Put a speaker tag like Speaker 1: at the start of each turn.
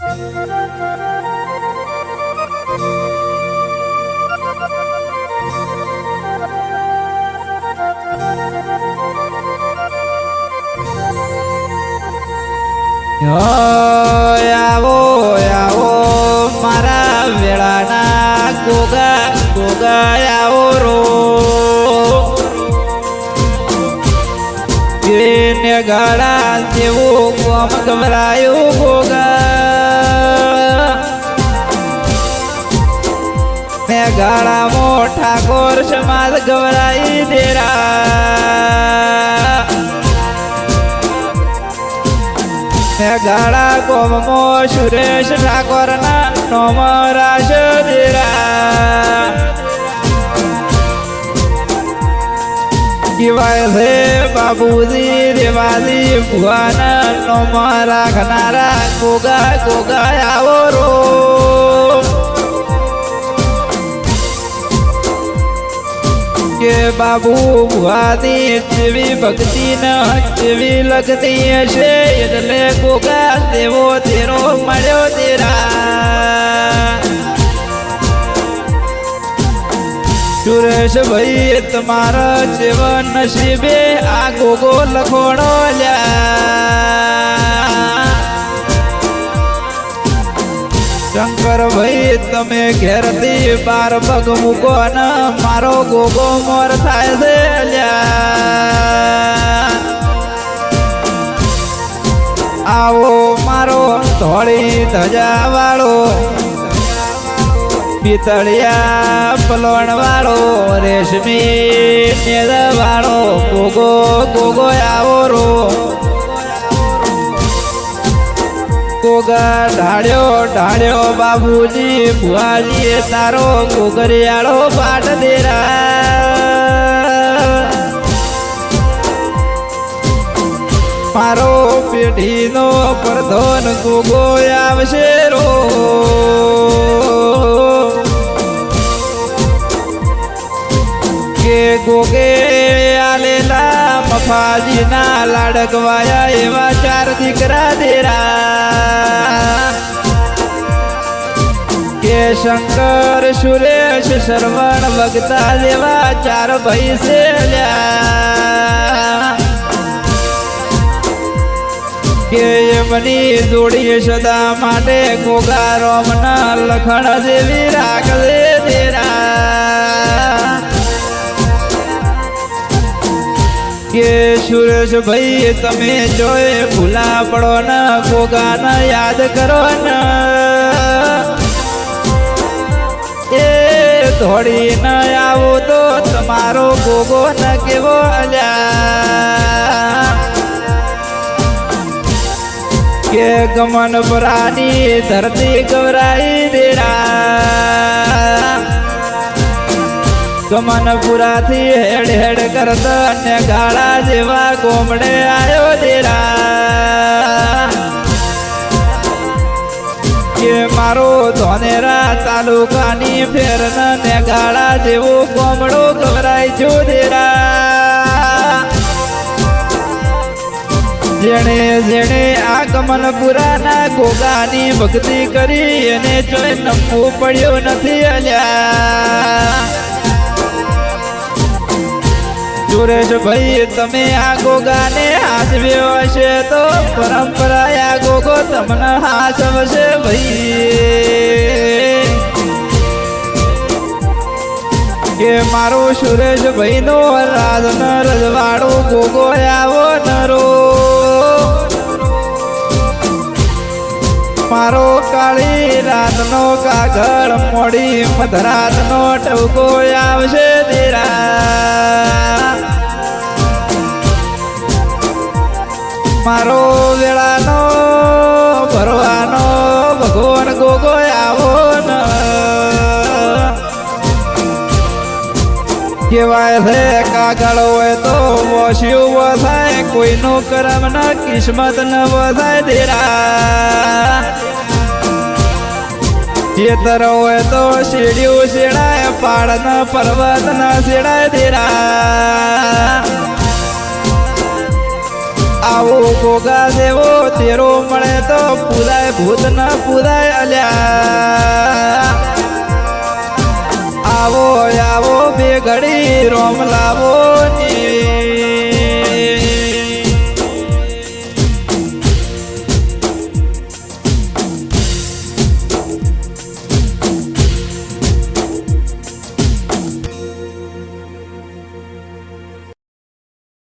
Speaker 1: આવો આવો મારા વેળાના ગોગા ગોગા આવો રો. ગાળા જેવું કોમ ગભરાયું ગોગા. મેં મોઠા ઠાકોર સમાજ ગવરાઈ દેરા. ગાળા ગોમમો સુરેશ ઠાકોર ના નોમ રાશ દેરા. કહેવાય છે બાબુજી દેવાજી ભગવાન નોમ રાખનારા ગોગા ગોગા આવો રો. બાબુ ભુવાદી જેવી ભક્તિ ન જેવી લગતી હશે. એટલે ગોગા દેવો, તેરો મળ્યો તેરા. સુરેશ ભાઈ તમારા જીવન નસીબે આ ગોગો લખોડો લ્યા. શંકર ભાઈ, તમે ઘેરથી બાર પગ મૂકો ને મારો ગોગો મોર થાય છે આવો મારો ધોળી ધજા વાળો પિતળિયા પલવણ વાળો રેશમી વાળો ગોગો ગોગો આવો રો. ગોગા ઢાળ્યો ઢાળ્યો બાબુજી ભુવાજી તારો ગોગરિયાળો પાટ દેરા. મારો પેઢીનો પ્રધોન ગોગો આવશે રો કે ગોગે, આલેલા, મફાજીના લાડકવાયા એવા ચાર દીકરા દેરા. કે શંકર, સુરેશ, શ્રવણ, વગતા દેવા ચાર ભાઈ સેલ્યા. કે એમની જોડી સદા માટે ગોગા રોમના લખણ દેવી રાખ દે તેરા કે સુરેશ ભાઈ તમે જોઈ, ભૂલા પડો ને ગોગાને યાદ કરો ને. એ ધોડી ન આવો તો તમારો ગોગો ન કેવો અલ્યા. કે ગમન પરાની ધરતી ગવરાઈ દેરા. ગમન પુરાથી હેડ હેડ કરતા અને ગાળા જેવા ગોમડે આયો દેરા. કે મારો ધોનેરા તાલુકાની ફેરન ને ગાળા જેવો કોમડો ગવરાઈ જો દેરા. જેણે જેણે આ કમલપુરાના ગોગાની ભક્તિ કરી એને જોઈ નમવું પડ્યો નથી અલ્યા. સુરેશ ભાઈ તમે આ ગોગાને હાસવ્યો હશે તો પરંપરા આ ગોગો તમને હાસવશે ભાઈ કે મારો સુરેશ ભાઈ નો રાજ ન રજવાડો ગોગો આવો નરો. મારો કાળી રાતનો કાગળ મોડી મધરાતનો ટવકો આવશે દેરા. મારો વેળાનો, ભરવાનો, ભગવાન ગોગો આવો ન. કહેવાય છે કાગળ હોય તો વસ્યું વધાય કોઈનું કરમ ન, કિસ્મત ન વધાય દેરા. ખેતર હોય તો શેડ્યું શેડાય પાડ ન પર્વત ન શેડાય દેરા આવો ગોગા દેવો, તેરો મળે તો પૂરાય ભૂત ના પૂરાય અલ્યા. આવો આવો બે ઘડી રોમ લાવો